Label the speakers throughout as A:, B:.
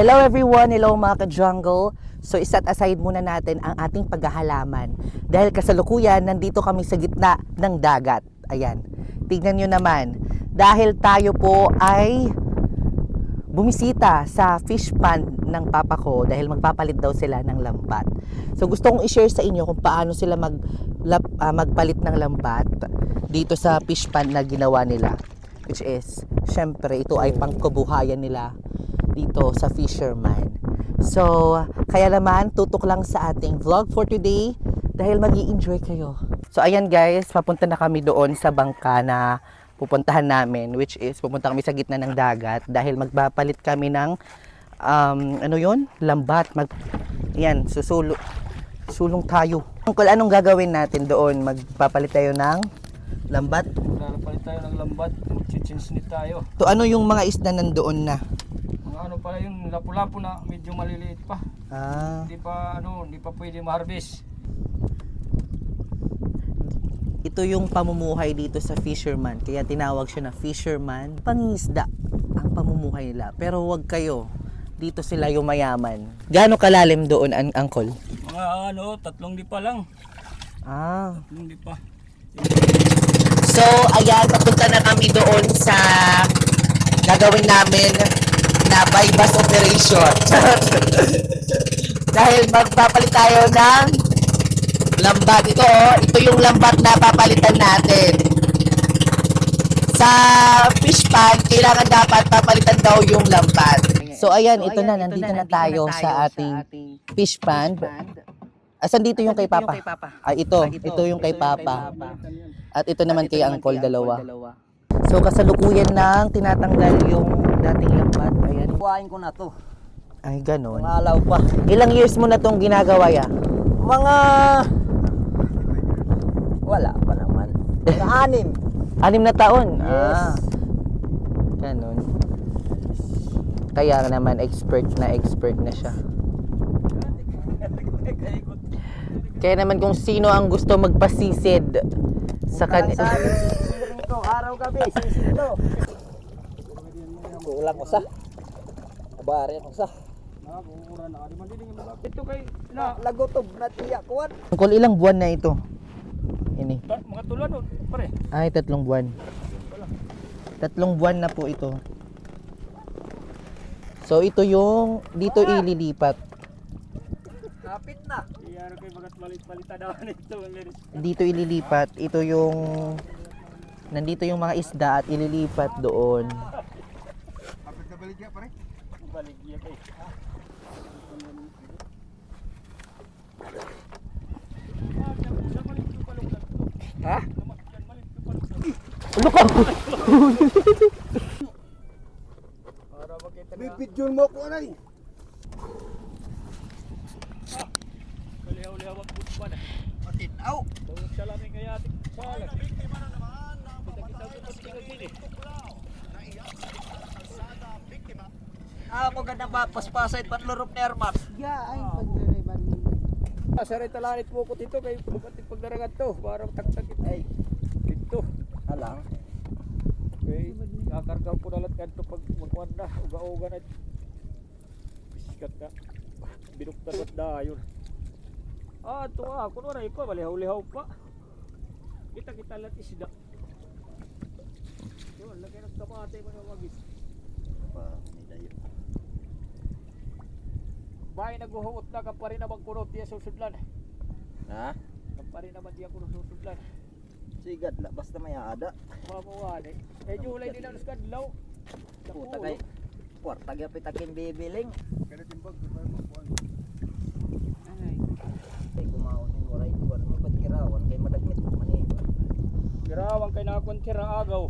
A: Hello everyone! Hello mga ka-jungle! So iset aside muna natin ang ating paghahalaman dahil kasalukuyan nandito kami sa gitna ng dagat. Ayan, tignan nyo naman. Dahil tayo po ay bumisita sa fish pond ng papa ko dahil magpapalit daw sila ng lambat. So gusto kong i-share sa inyo kung paano sila mag, lap, ah, magpalit ng lambat dito sa fish pond na ginawa nila. Which is, syempre, ito ay pangkabuhayan nila dito sa fisherman. So, kaya naman, tutok lang sa ating vlog for today dahil mag enjoy kayo. So, ayan guys, papunta na kami doon sa bangka na pupuntahan namin, which is pupunta kami sa gitna ng dagat dahil magpapalit kami ng um, ano yon lambat. Mag, yan, susulo, sulong tayo. Uncle, anong gagawin natin doon? Magpapalit tayo ng lambat?
B: Lalapalit tayo ng lambat, chichinsnit tayo.
A: To ano yung mga isda nandoon na?
B: Yung lapu-lapu na medyo maliliit pa.
A: Ah,
B: Hindi pa ano, hindi pa pwede ma-harvest.
A: ito yung pamumuhay dito sa fisherman. Kaya tinawag siya na fisherman. Pangisda ang pamumuhay nila. Pero wag kayo. Dito sila yung mayaman. Gaano kalalim doon, ang uncle?
B: Mga ano, tatlong di pa lang.
A: Ah.
B: Tatlong di pa.
A: So, ayan, papunta na kami doon sa gagawin namin na bypass operation. Dahil magpapalit tayo ng lambat. Ito, oh, ito yung lambat na papalitan natin. Sa fish pond, kailangan dapat papalitan daw yung lambat. So, ayan, ito na, nandito na tayo sa ating fish pond. Asan dito yung kay Papa? Ah, ito. Ito yung kay Papa. At ito naman kay Uncle, dalawa. So, kasalukuyan nang tinatanggal yung dating lambat. Ayan.
C: Kuhain ko na to.
A: Ay, ganon.
C: Mangalaw pa.
A: Ilang years mo na tong ginagawa ya?
C: Mga... Wala pa naman. Mga anim.
A: Anim na taon?
C: Yes.
A: Ah, ganon. Kaya naman expert na expert na siya. Kaya naman kung sino ang gusto magpasisid sa kan
C: Sa amin, ito, araw gabi, sisig to. Kulang ko sa. Abari ako sa.
B: Nakakukura na. Di man din yung mga. Ito kay na
C: Lagotob na tiya kuwan.
A: Uncle, ilang buwan na ito? Ini.
B: mga tulan pare.
A: Ay, tatlong buwan. Tatlong buwan na po ito. So, ito yung dito ililipat.
C: Kapit na.
B: Iyaro kay bagat malit-palita daw nito. Liris.
A: Dito ililipat. Ito yung nandito yung mga isda at ililipat doon.
B: Baligya kay.
C: Ha?
A: Ano ka?
B: Na.
C: Bibidyon mo ko na
B: Kalihaw-lihawak po pa na.
C: Matinaw.
B: Tawag sa lamin kaya ating salag. Kita-kita ko sa tingin sini.
C: Ako ganda ba paspasay panlurop ni Armat.
A: Ya, ay
B: Ah, saray talanit mo ko dito kay bukating pagdaragat to para taktak ito.
C: Ay,
B: Dito.
C: alang.
B: Kay kakargaw ko nalat kadto pag magkuan na uga-uga na. Biskat na. Binuktan at dayon. Ah, ito ah, kuno na ipa balihaw-lihaw pa. Kita kita lat isda. Yun, lagi ng kamate mo na magis. Bahay naghuhuot na kapari naman kuno tiya susudlan.
C: Ha?
B: Kapari naman tiya kuno susudlan.
C: Sigad la basta may ada.
B: Mamuwan eh. Eh, July nila nas kadlaw.
C: Puta kay kwarta gyapit akin bibiling. Kay kumawon waray kuwan mo pag kirawan kay madagmit maniwan.
B: Girawang kay nakontira agaw.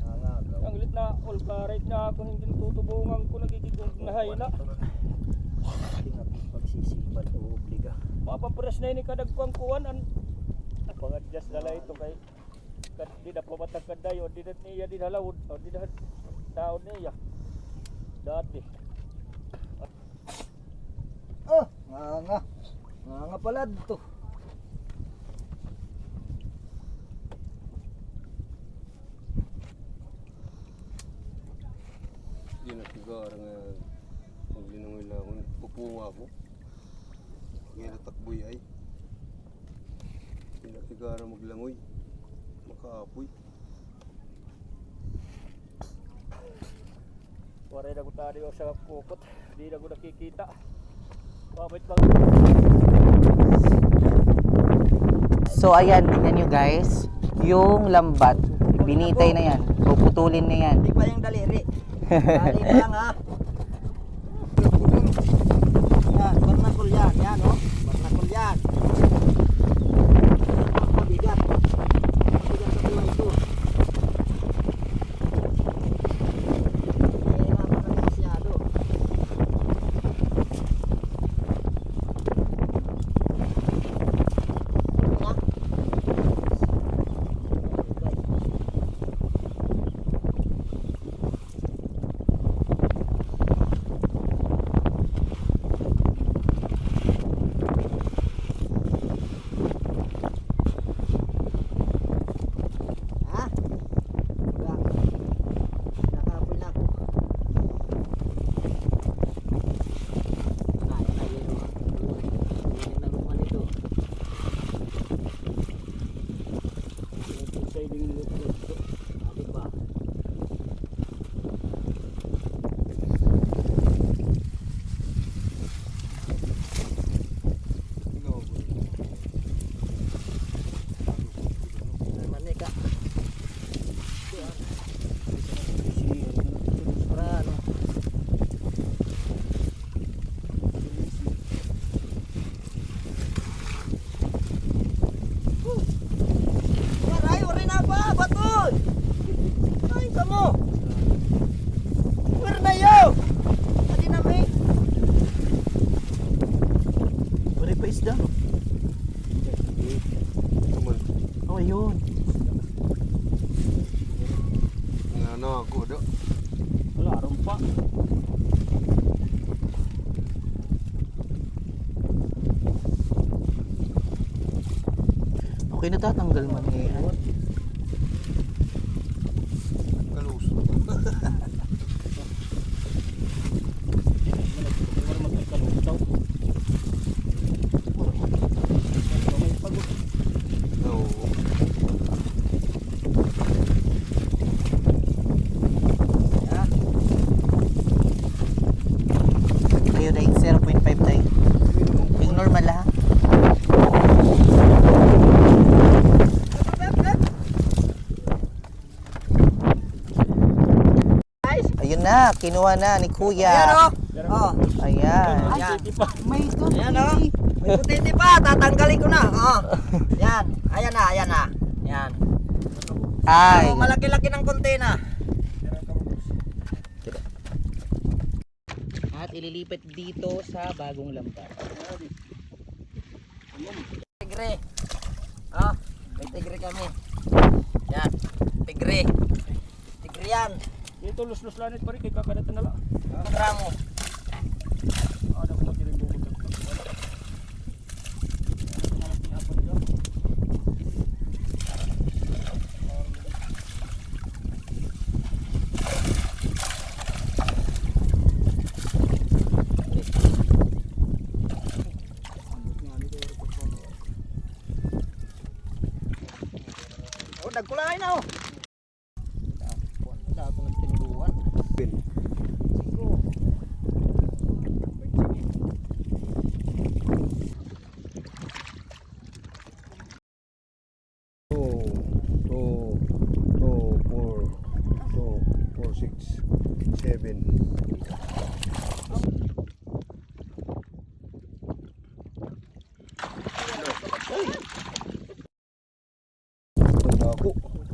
C: Nga nga.
B: Ang lit na all right na ako hindi tutubungan ko nagigigong na hayla.
C: Tingap pagsisipan o obliga.
B: Mapapres na ini kadagpang kuwan an just dala ito kay kad di na pamatag dayo di na niya di halawod o di na daon niya. Dati.
C: Oh, nga nga. Nga nga pala to.
D: Yun na siguro nga kung ko. Ngayon natakboy ay. Pinakigara maglangoy. Makaapoy.
B: Waray na ko tayo sa kukot. Di na ko nakikita. Pabait bang
A: So ayan, tingnan nyo guys, yung lambat, binitay na yan. Puputulin na yan.
C: Hindi pa yung daliri. Dali na lang ha. Yan, barnakol yan. Yan oh. Barnakol yan. Mabigat. Mabigat sa buhay ito. Nahihirapan na masyado. Yan. Ha? Wala. Nakapoy na ako. Kaya na yun. Hindi na lupa nito.
B: Sa iling luto?
C: Abi pa.
D: Ikaw po.
C: Manika. Para ano? Waray, waray na ba? Batoy! Ay, kamo! Where na yo? Adi na may. Waray pa isda, no?
D: Naman.
C: Oh, yun.
D: Nga na ako do.
B: Wala, rumpa.
A: Okay, natatanggal man eh.
D: Kaluso.
B: Wala magkakalutaw. May pagod.
D: Oo.
C: Ha?
A: Ayun ay 0.5 tayo. Yung normal ha.
C: Guys,
A: Ayun na, kinuha na ni
C: Ayan
A: Kuya.
C: oh. Oh.
A: Ayan.
C: Yan.
B: Ipa.
A: May
C: Ayan oh. May putiti pa, tatanggalin ko na. Oh. Yan. Ayan na, ayan na. Yan.
A: Ay.
C: Oh, malaki-laki ng kontena.
A: At ililipat dito sa bagong lambat.
C: Tigre. Oh, may tigre kami. Yan. Tigre. Tigre yan.
B: Dito lus-lus lanit pa rin. Kay kakadatan na lang.
C: Ang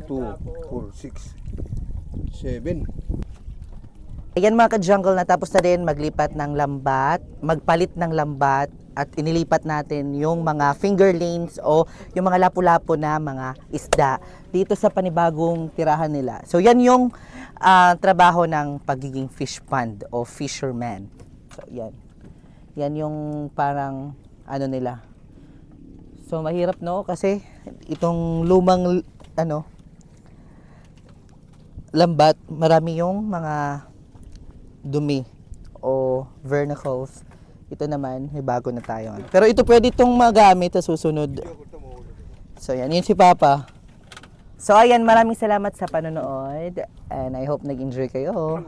D: 2, 4, 6, 7.
A: Ayan mga ka-jungle, natapos na rin maglipat ng lambat, magpalit ng lambat at inilipat natin yung mga finger lanes o yung mga lapu-lapu na mga isda dito sa panibagong tirahan nila. So yan yung uh, trabaho ng pagiging fish pond o fisherman. So yan. Yan yung parang ano nila. So mahirap no kasi itong lumang ano lambat, marami yung mga dumi o vernicles Ito naman, may bago na tayo. Pero ito pwede itong magamit sa susunod. So yan, yun si Papa. So ayan, maraming salamat sa panonood and I hope nag-enjoy kayo.